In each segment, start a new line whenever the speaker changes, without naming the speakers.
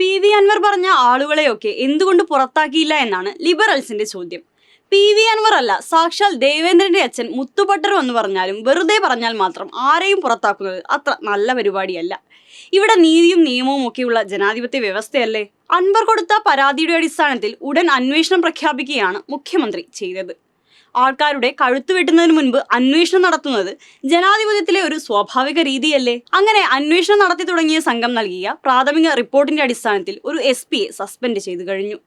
P V Anwar പറഞ്ഞ ആളുകളെയൊക്കെ എന്തുകൊണ്ട് പുറത്താക്കിയില്ല എന്നാണ് ലിബറൽസിന്റെ ചോദ്യം. പി വി അൻവർ അല്ല സാക്ഷാൽ ദേവേന്ദ്രന്റെ അച്ഛൻ മുത്തുപട്ടർ എന്ന് പറഞ്ഞാലും വെറുതെ പറഞ്ഞാൽ മാത്രം ആരെയും പുറത്താക്കുന്നത് അത്ര നല്ല പരിപാടിയല്ല. ഇവിടെ നീതിയും നിയമവും ഒക്കെയുള്ള ജനാധിപത്യ വ്യവസ്ഥയല്ലേ? അൻവർ കൊടുത്ത പരാതിയുടെ അടിസ്ഥാനത്തിൽ ഉടൻ അന്വേഷണം പ്രഖ്യാപിക്കുകയാണ് മുഖ്യമന്ത്രി ചെയ്തത്. ആൾക്കാരുടെ കഴുത്ത് വെട്ടുന്നതിന് മുൻപ് അന്വേഷണം നടത്തുന്നത് ജനാധിപത്യത്തിലെ ഒരു സ്വാഭാവിക രീതിയല്ലേ? അങ്ങനെ അന്വേഷണം നടത്തി തുടങ്ങിയ സംഘം നൽകിയ പ്രാഥമിക റിപ്പോർട്ടിന്റെ അടിസ്ഥാനത്തിൽ ഒരു എസ് സസ്പെൻഡ് ചെയ്തു കഴിഞ്ഞു.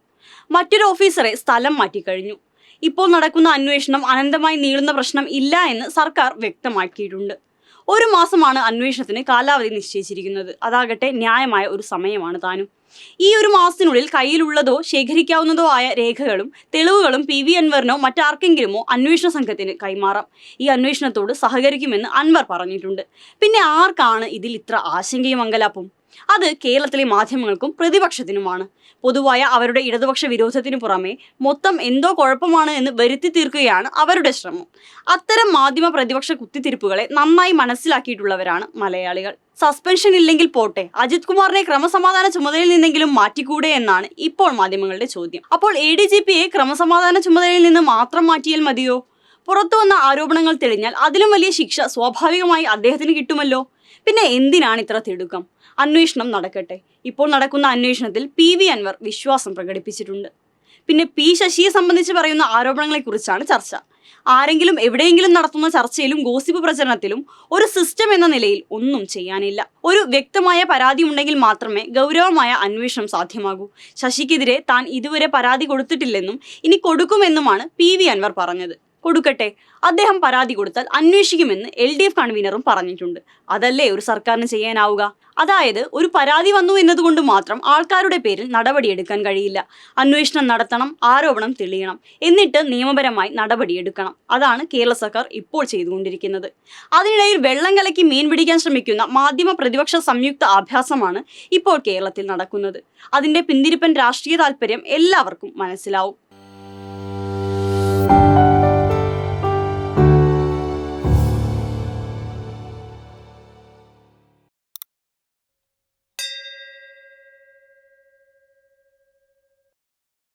മറ്റൊരു ഓഫീസറെ സ്ഥലം മാറ്റിക്കഴിഞ്ഞു. ഇപ്പോൾ നടക്കുന്ന അന്വേഷണം അനന്തമായി നീളുന്ന പ്രശ്നം ഇല്ല എന്ന് സർക്കാർ വ്യക്തമാക്കിയിട്ടുണ്ട്. ഒരു മാസമാണ് അന്വേഷണത്തിന് കാലാവധി നിശ്ചയിച്ചിരിക്കുന്നത്. അതാകട്ടെ ന്യായമായ ഒരു സമയമാണ് താനും. ഈ ഒരു മാസത്തിനുള്ളിൽ കയ്യിലുള്ളതോ ശേഖരിക്കാവുന്നതോ ആയ രേഖകളും തെളിവുകളും പി വി അൻവറിനോ മറ്റാർക്കെങ്കിലുമോ അന്വേഷണ സംഘത്തിന് കൈമാറാം. ഈ അന്വേഷണത്തോട് സഹകരിക്കുമെന്ന് അൻവർ പറഞ്ഞിട്ടുണ്ട്. പിന്നെ ആർക്കാണ് ഇതിൽ ഇത്ര ആശങ്കയും അങ്കലാപ്പും? അത് കേരളത്തിലെ മാധ്യമങ്ങൾക്കും പ്രതിപക്ഷത്തിനുമാണ്. പൊതുവായ അവരുടെ ഇടതുപക്ഷ വിരോധത്തിനു പുറമെ മൊത്തം എന്തോ കുഴപ്പമാണ് എന്ന് വരുത്തി തീർക്കുകയാണ് അവരുടെ ശ്രമം. അത്തരം മാധ്യമ പ്രതിപക്ഷ കുത്തിത്തിരിപ്പുകളെ നന്നായി മനസ്സിലാക്കിയിട്ടുള്ളവരാണ് മലയാളികൾ. സസ്പെൻഷൻ ഇല്ലെങ്കിൽ പോട്ടെ അജിത് കുമാറിനെ ക്രമസമാധാന ചുമതലയിൽ നിന്നെങ്കിലും മാറ്റിക്കൂടെ എന്നാണ് ഇപ്പോൾ മാധ്യമങ്ങളുടെ ചോദ്യം. അപ്പോൾ എ ഡി ജി പിയെ ക്രമസമാധാന ചുമതലയിൽ നിന്ന് മാത്രം മാറ്റിയാൽ മതിയോ? പുറത്തു വന്ന ആരോപണങ്ങൾ തെളിഞ്ഞാൽ അതിലും വലിയ ശിക്ഷ സ്വാഭാവികമായി അദ്ദേഹത്തിന് കിട്ടുമല്ലോ? പിന്നെ എന്തിനാണ് ഇത്ര തിടുക്കം? അന്വേഷണം നടക്കട്ടെ. ഇപ്പോൾ നടക്കുന്ന അന്വേഷണത്തിൽ പി വി അൻവർ വിശ്വാസം പ്രകടിപ്പിച്ചിട്ടുണ്ട്. പിന്നെ പി ശശിയെ സംബന്ധിച്ച് പറയുന്ന ആരോപണങ്ങളെക്കുറിച്ചാണ് ചർച്ച. ആരെങ്കിലും എവിടെയെങ്കിലും നടത്തുന്ന ചർച്ചയിലും ഗോസിപ്പ് പ്രചരണത്തിലും ഒരു സിസ്റ്റം എന്ന നിലയിൽ ഒന്നും ചെയ്യാനില്ല. ഒരു വ്യക്തമായ പരാതി ഉണ്ടെങ്കിൽ മാത്രമേ ഗൗരവമായ അന്വേഷണം സാധ്യമാകൂ. ശശിക്കെതിരെ താൻ ഇതുവരെ പരാതി കൊടുത്തിട്ടില്ലെന്നും ഇനി കൊടുക്കുമെന്നുമാണ് പി വി അൻവർ പറഞ്ഞത്. കൊടുക്കട്ടെ? അദ്ദേഹം പരാതി കൊടുത്താൽ അന്വേഷിക്കുമെന്ന് എൽ ഡി എഫ് കൺവീനറും പറഞ്ഞിട്ടുണ്ട്. അതല്ലേ ഒരു സർക്കാരിന് ചെയ്യാനാവുക? അതായത് ഒരു പരാതി വന്നു എന്നതുകൊണ്ട് മാത്രം ആൾക്കാരുടെ പേരിൽ നടപടിയെടുക്കാൻ കഴിയില്ല. അന്വേഷണം നടത്തണം ആരോപണം തെളിയണം എന്നിട്ട് നിയമപരമായി നടപടിയെടുക്കണം. അതാണ് കേരള സർക്കാർ ഇപ്പോൾ ചെയ്തുകൊണ്ടിരിക്കുന്നത്. അതിനിടയിൽ വെള്ളം കലക്കി മീൻ പിടിക്കാൻ ശ്രമിക്കുന്ന മാധ്യമ പ്രതിപക്ഷ സംയുക്ത അഭ്യാസമാണ് ഇപ്പോൾ കേരളത്തിൽ നടക്കുന്നത്. അതിന്റെ പിന്തിരിപ്പൻ രാഷ്ട്രീയ താല്പര്യം എല്ലാവർക്കും മനസ്സിലാവും.